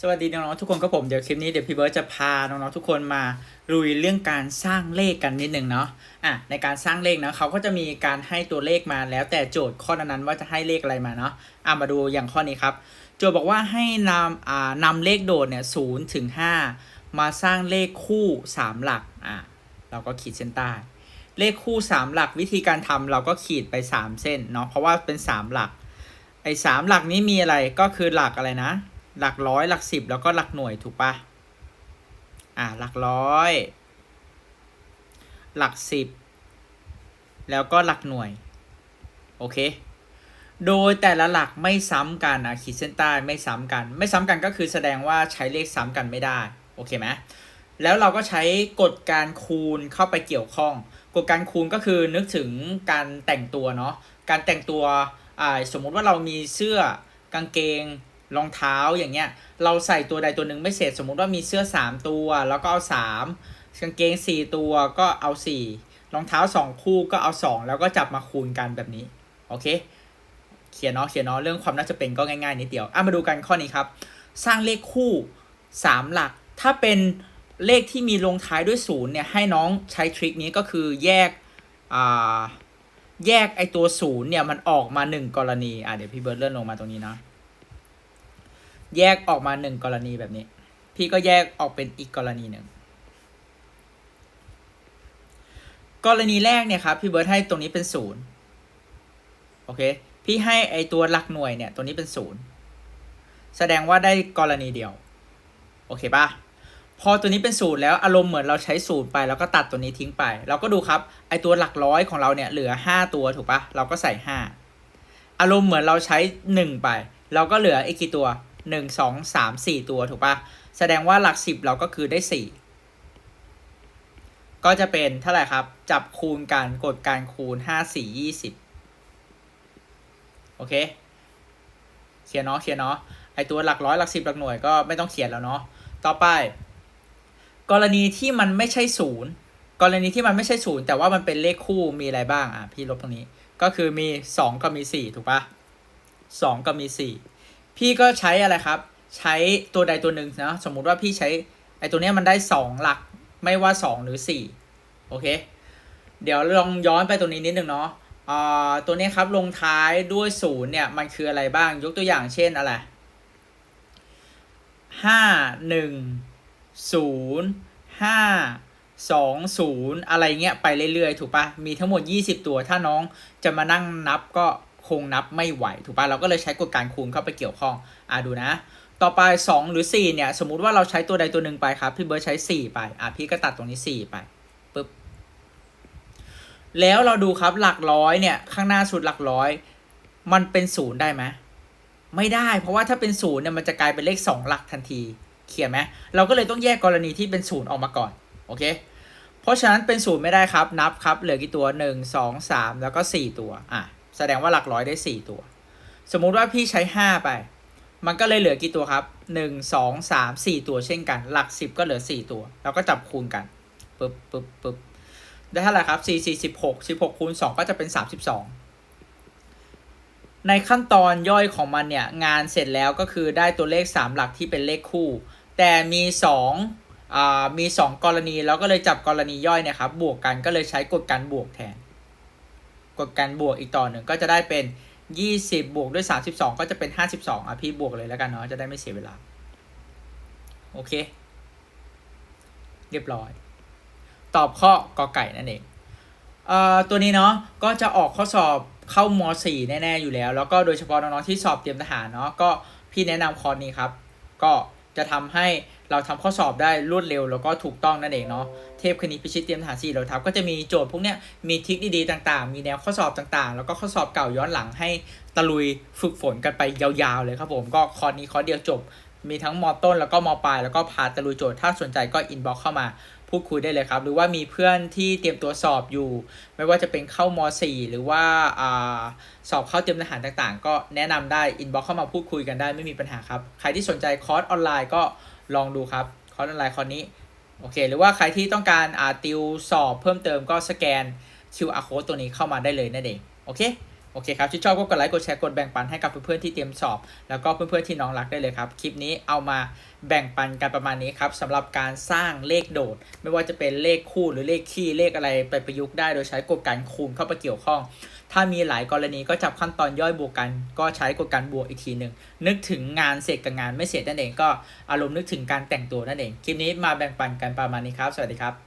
สวัสดีน้องๆทุกคนครับผมเดี๋ยวคลิปนี้เดี๋ยวพี่เบิร์ตจะพาน้องๆทุกคนมาลุยเรื่องการสร้างเลขกันนิดหนึ่งเนาะอะในการสร้างเลขนะเขาก็จะมีการให้ตัวเลขมาแล้วแต่โจทย์ข้อนั้นๆว่าจะให้เลขอะไรมาเนาะอะมาดูอย่างข้อนี้ครับ โจทย์บอกว่าให้นำอ่านำเลขโดดเนี่ยศูนย์ถึงห้ามาสร้างเลขคู่สามหลักอะเราก็ขีดเส้นใต้ เลขคู่สามหลักวิธีการทำเราก็ขีดไปสามเส้นเนาะเพราะว่าเป็นสามหลักไอ้สามหลักนี้มีอะไรก็คือหลักอะไรนะ หลักร้อยหลักสิบแล้วก็หลักหน่วยถูกปะอ่าหลักร้อย หลักสิบแล้วก็หลักหน่วย โอเค โดยแต่ละหลักไม่ซ้ำกันอะขีดเส้นใต้ไม่ซ้ำกัน ไม่ซ้ำกันก็คือแสดงว่าใช้เลขซ้ำกันไม่ได้ โอเคไหมแล้วเราก็ใช้กฎการคูณเข้าไปเกี่ยวข้อง กฎการคูณก็คือนึกถึงการแต่งตัวเนาะ การแต่งตัว อ่า สมมุติว่าเรามีเสื้อกางเกง รองเท้าอย่างเงี้ย เราใส่ตัวใดตัวหนึ่งไม่เสร็จสมมุติว่ามีเสื้อ3ตัว แล้วก็เอา3กางเกง4ตัวก็เอา4รองเท้า2คู่ก็เอา2แล้วก็จับมาคูณกันแบบนี้โอเคเขียนเนาะเขียนเนาะเรื่องความน่าจะเป็นก็ง่ายๆนิดเดียวอะมาดูกันข้อนี้ครับ สร้างเลขคู่3หลัก ถ้าเป็นเลขที่มีลงท้ายด้วยศูนย์เนี่ยให้น้องใช้ทริคนี้ก็คือแยกอ่าแยกไอตัวศูนย์เนี่ยมันออกมาหนึ่งกรณีอะเดี๋ยวพี่เบิร์ดเลื่อนลงมาตรงนี้นะ แยกออกมาหนึ่งกรณีแบบนี้ พี่ก็แยกออกเป็นอีกกรณีหนึ่งกรณีแรกเนี่ยครับพี่เบิร์ดให้ตรงนี้เป็นศูนย์โอเค พี่ให้ไอตัวหลักหน่วยเนี่ย ตัวนี้เป็นศูนย์แสดงว่าได้กรณีเดียว โอเคปะพอตัวนี้เป็นศูนย์แล้วอารมณ์เหมือนเราใช้ศูนย์ไป แล้วก็ตัดตัวนี้ทิ้งไป เราก็ดูครับ ไอตัวหลักร้อยของเราเนี่ยเหลือห้าตัวถูกปะเราก็ใส่ห้าอารมณ์เหมือนเราใช้หนึ่งไป เราก็เหลืออีกกี่ตัว หนึ่งสองสามสี่ตัวถูกปะแสดงว่าหลักสิบเราก็คือได้สี่ก็จะเป็นเท่าไหร่ครับ จับคูณกันกดการคูณห้าสี่ยี่สิบโอเคเขียนเนาะเขียนเนาะไอตัวหลักร้อยหลักสิบหลักหน่วยก็ไม่ต้องเขียนแล้วเนาะต่อไป กรณีที่มันไม่ใช่ศูนย์กรณีที่มันไม่ใช่ศูนย์แต่ว่ามันเป็นเลขคู่มีอะไรบ้างอะพี่ลบตรงนี้ ก็คือมีสองกับมีสี่ถูกปะสองกับมีสี่ พี่ก็ใช้อะไรครับ ใช้ตัวใดตัวหนึ่งนะสมมุติว่าพี่ใช้ไอตัวเนี้ยมันได้สองหลักไม่ว่าสองหรือสี่โอเค เดี๋ยวลองย้อนไปตรงนี้นิดนึงเนาะอ่าตัวนี้ครับลงท้ายด้วยศูนย์เนี่ยมันคืออะไรบ้างยกตัวอย่างเช่นอะไรห้าหนึ่งศูนย์ห้าสองศูนย์อะไรเงี้ยไปเรื่อยๆ ถูกปะมีทั้งหมด 20 ตัวถ้าน้องจะมานั่งนับก็ คงนับไม่ไหว ถูกปะเราก็เลยใช้กฎการคูณเข้าไปเกี่ยวข้องอะดูนะ ต่อไป 2 หรือ 4 เนี่ย สมมุติว่าเราใช้ตัวใดตัวหนึ่งไปครับ พี่เบิร์ดใช้ 4 ไปอะพี่ก็ตัดตรงนี้ 4 ไปปึ๊บแล้วเราดูครับหลักร้อยเนี่ย ข้างหน้าสุดหลักร้อย มันเป็นศูนย์ได้ไหมไม่ได้ เพราะว่าถ้าเป็นศูนย์เนี่ยมันจะกลายเป็นเลข 2 หลักทันทีเขียนไหมเราก็เลยต้องแยกกรณีที่เป็นศูนย์ออกมาก่อนโอเคเพราะฉะนั้นเป็นศูนย์ไม่ได้ครับนับครับ เหลือกี่ตัว 1 2 3 แล้วก็ 4 ตัวอะ แสดงว่าหลักร้อยได้ 4 ตัว สมมุติว่าพี่ใช้ 5 ไป มันก็เลยเหลือกี่ตัวครับ 1 2 3 4 ตัวเช่นกัน หลัก 10 ก็เหลือ 4 ตัว แล้วก็จับคูณกันปึ๊บปึ๊บปึ๊บได้เท่าไหร่ครับ 4 4 16 16คูณ2ก็จะเป็น 32 ในขั้นตอนย่อยของมันเนี่ย งานเสร็จแล้วก็คือได้ตัวเลข 3 หลักที่เป็นเลขคู่ แต่มี2อ่ามี 2 กรณีแล้วก็เลยจับกรณีย่อยเนี่ยครับ บวกกันก็เลยใช้กฎการบวกแทน กฎการบวกอีกต่อหนึ่งก็จะได้เป็น 20 บวกด้วย 32 ก็จะเป็น 52 อะพี่บวกเลยแล้วกันเนาะจะได้ไม่เสียเวลา โอเค เรียบร้อย ตอบข้อกอไก่นั่นเองเอ่อตัวนี้เนาะก็จะออกข้อสอบเข้าม 4 แน่ๆอยู่แล้ว แล้วก็โดยเฉพาะน้องๆที่สอบเตรียมทหารเนาะก็พี่แนะนำคอร์สนี้ครับ ก็จะทำให้ เราทำข้อสอบได้รวดเร็วแล้วก็ถูกต้องนั่นเองเนาะเทพคณิตพิชิตเตรียมทหาร4เราทับก็จะมีโจทย์พวกเนี้ยมีทิคดีๆต่างๆ มีแนวข้อสอบต่างๆ แล้วก็ข้อสอบเก่าย้อนหลังให้ตะลุยฝึกฝนกันไปยาวๆเลยครับผมก็คอร์สนี้คอร์สเดียวจบ มีทั้งมต้นแล้วก็มปลายแล้วก็พาตะลุยโจทย์ถ้าสนใจก็อินบ็อกเข้ามาพูดคุยได้เลยครับ หรือว่ามีเพื่อนที่เตรียมตัวสอบอยู่ ไม่ว่าจะเป็นเข้าม .4 หรือว่าอ่าสอบเข้าเตรียมทหารต่างๆ ก็แนะนำได้อินบ็อกเข้ามาพูดคุยกันได้ไม่มีปัญหาครับ ใครที่สนใจคอร์สออนไลน์ก็ ลองดูครับคอร์สออนไลน์คอร์สนี้โอเค หรือว่าใครที่ต้องการอ่าติวสอบเพิ่มเติมก็สแกน QR code ตัวนี้เข้ามาได้เลยนั่นเองโอเคโโอเคครับที่ชอบก็กดไลค์กดแชร์กดแบ่งปันให้กับเพื่อนๆที่เตรียมสอบ แล้วก็เพื่อนๆที่น้องรักได้เลยครับ คลิปนี้เอามาแบ่งปันกันประมาณนี้ครับสำหรับการสร้างเลขโดด ไม่ว่าจะเป็นเลขคู่หรือเลขคี่เลขอะไรไปประยุกต์ได้โดยใช้กฎการคูณเข้าไปเกี่ยวข้อง ถ้ามีหลายกรณีก็จับขั้นตอนย่อยบวกกัน ก็ใช้กฎการบวกอีกทีหนึ่งนึกถึงงานเสร็จกับงานไม่เสร็จนั่นเองก็อารมณ์นึกถึงการแต่งตัวนั่นเองคลิปนี้มาแบ่งปันกันประมาณนี้ครับ สวัสดีครับ